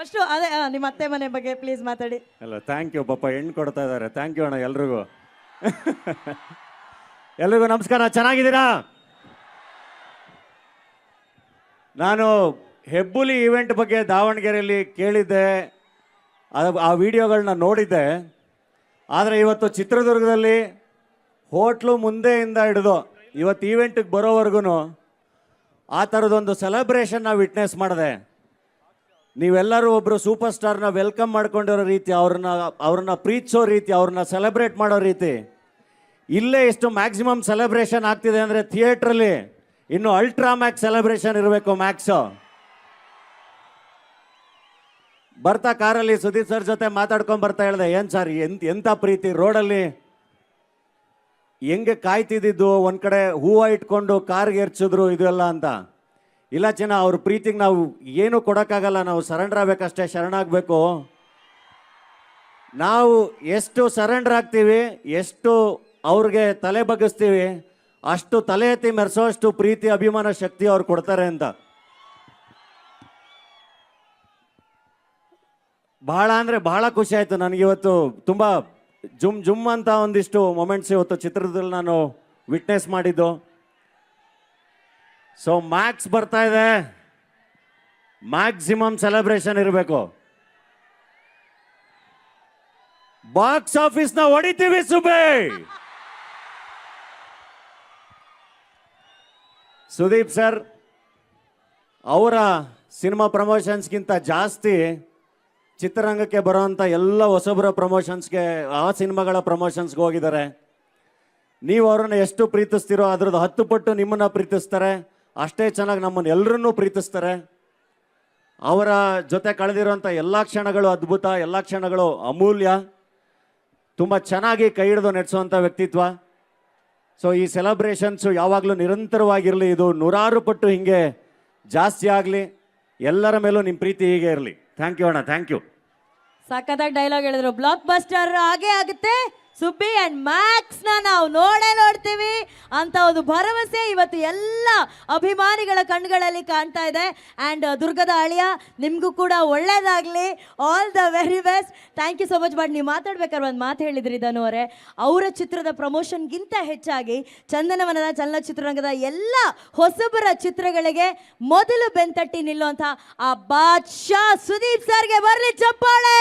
First ಅದೇ ನಿಮ್ಮ ಅತ್ತೆ ಮನೆ ಬಗ್ಗೆ ಪ್ಲೀಸ್ ಮಾತಾಡಿ. ಅಲ್ಲ ಥ್ಯಾಂಕ್ ಯು ಪಾಪ ಹೆಣ್ಣು ಕೊಡ್ತಾ ಇದ್ದಾರೆ. ಥ್ಯಾಂಕ್ ಯು ಅಣ್ಣ, ಎಲ್ರಿಗೂ. ಎಲ್ರಿಗೂ ನಮಸ್ಕಾರ, ಚೆನ್ನಾಗಿದ್ದೀರಾ? ನಾನು ಹೆಬ್ಬುಲಿ ಇವೆಂಟ್ ಬಗ್ಗೆ ದಾವಣಗೆರೆಯಲ್ಲಿ ಕೇಳಿದ್ದೆ, ಅದು, ಆ ವಿಡಿಯೋಗಳನ್ನ ನೋಡಿದ್ದೆ. ಆದರೆ ಇವತ್ತು ಚಿತ್ರದುರ್ಗದಲ್ಲಿ ಹೋಟ್ಲು ಮುಂದೆಯಿಂದ ಹಿಡಿದು ಇವತ್ತು ಈವೆಂಟಿಗೆ ಬರೋವರೆಗೂ ಆ ಥರದೊಂದು ಸೆಲೆಬ್ರೇಷನ್ನ ವಿಟ್ನೆಸ್ ಮಾಡಿದೆ. ನೀವೆಲ್ಲರೂ ಒಬ್ಬರು ಸೂಪರ್ ಸ್ಟಾರ್ನ ವೆಲ್ಕಮ್ ಮಾಡ್ಕೊಂಡಿರೋ ರೀತಿ, ಅವ್ರನ್ನ ಅವ್ರನ್ನ ಪ್ರೀತಿಸೋ ರೀತಿ, ಅವ್ರನ್ನ ಸೆಲೆಬ್ರೇಟ್ ಮಾಡೋ ರೀತಿ, ಇಲ್ಲೇ ಎಷ್ಟು ಮ್ಯಾಕ್ಸಿಮಮ್ ಸೆಲೆಬ್ರೇಷನ್ ಆಗ್ತಿದೆ ಅಂದರೆ ಥಿಯೇಟ್ರಲ್ಲಿ ಇನ್ನು ಅಲ್ಟ್ರಾ ಮ್ಯಾಕ್ಸ್ ಸೆಲೆಬ್ರೇಷನ್ ಇರಬೇಕು ಮ್ಯಾಕ್ಸು ಬರ್ತಾ ಕಾರಲ್ಲಿ ಸುದೀಪ್ ಸರ್ ಜೊತೆ ಮಾತಾಡ್ಕೊಂಡು ಬರ್ತಾ ಹೇಳ್ದೆ, ಏನು ಸರ್ ಎಂತ ಎಂಥ ಪ್ರೀತಿ ರೋಡಲ್ಲಿ? ಹೆಂಗೆ ಕಾಯ್ತಿದ್ದಿದ್ದು, ಒಂದು ಕಡೆ ಹೂವು ಇಟ್ಕೊಂಡು ಕಾರ್ಗೆ ಎರ್ಚಿದ್ರು ಇದೆಲ್ಲ ಅಂತ? ಇಲ್ಲ ಚಿನ್ನ ಅವ್ರ ಪ್ರೀತಿಗೆ ನಾವು ಏನು ಕೊಡೋಕ್ಕಾಗಲ್ಲ, ನಾವು ಸರೆಂಡರ್ ಆಗಬೇಕಷ್ಟೇ, ಶರಣಾಗಬೇಕು. ನಾವು ಎಷ್ಟು ಸರೆಂಡರ್ ಆಗ್ತೀವಿ, ಎಷ್ಟು ಅವ್ರಿಗೆ ತಲೆ ಬಗ್ಗಿಸ್ತೀವಿ, ಅಷ್ಟು ತಲೆ ಎತ್ತಿ ಮೆರೆಸೋಷ್ಟು ಪ್ರೀತಿ, ಅಭಿಮಾನ, ಶಕ್ತಿ ಅವ್ರು ಕೊಡ್ತಾರೆ ಅಂತ. ಬಹಳ ಅಂದರೆ ಬಹಳ ಖುಷಿ ಆಯಿತು ನನಗಿವತ್ತು ತುಂಬ ಜುಮ್ ಜುಮ್ ಅಂತ ಒಂದಿಷ್ಟು ಮೊಮೆಂಟ್ಸ್ ಇವತ್ತು ಚಿತ್ರದಲ್ಲಿ ನಾನು ವಿಟ್ನೆಸ್ ಮಾಡಿದ್ದು. ಸೊ ಮ್ಯಾಕ್ಸ್ ಬರ್ತಾ ಇದೆ. ಮ್ಯಾಕ್ಸಿಮಮ್ ಸೆಲೆಬ್ರೇಷನ್ ಇರಬೇಕು. ಬಾಕ್ಸ್ ಆಫೀಸ್ನ ಹೊಡಿತೀವಿ ಸುಬೆ ಸುದೀಪ್ ಸರ್, ಅವರ ಸಿನಿಮಾ ಪ್ರಮೋಷನ್ಸ್ಗಿಂತ ಜಾಸ್ತಿ ಚಿತ್ರರಂಗಕ್ಕೆ ಬರೋವಂಥ ಎಲ್ಲ ಹೊಸಬರ ಪ್ರಮೋಷನ್ಸ್ಗೆ, ಆ ಸಿನಿಮಾಗಳ ಪ್ರಮೋಷನ್ಸ್ಗೆ ಹೋಗಿದ್ದಾರೆ. ನೀವು ಅವ್ರನ್ನ ಎಷ್ಟು ಪ್ರೀತಿಸ್ತೀರೋ ಅದ್ರದ್ದು ಹತ್ತು ಪಟ್ಟು ನಿಮ್ಮನ್ನ ಪ್ರೀತಿಸ್ತಾರೆ. ಅಷ್ಟೇ ಚೆನ್ನಾಗಿ ನಮ್ಮನ್ನು ಎಲ್ಲರನ್ನೂ ಪ್ರೀತಿಸ್ತಾರೆ. ಅವರ ಜೊತೆ ಕಳೆದಿರುವಂಥ ಎಲ್ಲ ಕ್ಷಣಗಳು ಅದ್ಭುತ, ಎಲ್ಲ ಕ್ಷಣಗಳು ಅಮೂಲ್ಯ. ತುಂಬ ಚೆನ್ನಾಗಿ ಕೈ ಹಿಡಿದು ನಡೆಸುವಂಥ ವ್ಯಕ್ತಿತ್ವ. ಸೊ ಈ ಸೆಲೆಬ್ರೇಷನ್ಸು ಯಾವಾಗಲೂ ನಿರಂತರವಾಗಿರಲಿ, ಇದು ನೂರಾರು ಪಟ್ಟು ಹಿಂಗೆ ಜಾಸ್ತಿ ಆಗಲಿ, ಎಲ್ಲರ ಮೇಲೂ ನಿಮ್ಮ ಪ್ರೀತಿ ಹೀಗೆ ಇರಲಿ. ಥ್ಯಾಂಕ್ ಯು ಅಣ್ಣ ಥ್ಯಾಂಕ್ ಯು ಸಖತ್ತಾಗಿ ಡೈಲಾಗ್ ಹೇಳಿದ್ರು. ಬ್ಲಾಕ್ ಬಸ್ಟರ್ ಆಗೇ ಆಗುತ್ತೆ. ಸುಬ್ಬಿ ಅಂಡ್ ಮ್ಯಾಕ್ಸ್ನ ನಾವು ನೋಡೇ ನೋಡ್ತೀವಿ ಅಂತ ಒಂದು ಭರವಸೆ ಇವತ್ತು ಎಲ್ಲ ಅಭಿಮಾನಿಗಳ ಕಣ್ಗಳಲ್ಲಿ ಕಾಣ್ತಾ ಇದೆ. ಅಂಡ್ ದುರ್ಗದ ಅಳಿಯ ನಿಮಗೂ ಕೂಡ ಒಳ್ಳೇದಾಗ್ಲಿ. All the very best thank you so much but ನೀವು ಮಾತಾಡ್ಬೇಕಾದ್ರೆ ಒಂದು ಮಾತು ಹೇಳಿದ್ರಿ ಧನು ಅವರೇ. ಅವರ ಚಿತ್ರದ ಪ್ರಮೋಷನ್ಗಿಂತ ಹೆಚ್ಚಾಗಿ ಚಂದನವನದ ಚಲನಚಿತ್ರರಂಗದ ಎಲ್ಲ ಹೊಸಬರ ಚಿತ್ರಗಳಿಗೆ ಮೊದಲು ಬೆಂತಟ್ಟಿ ನಿಲ್ಲುವಂಥ ಆ ಬಾದ್ಶಾ ಸುದೀಪ್ ಸರ್ಗೆ ಬರಲಿ ಚಪ್ಪಾಳೆ!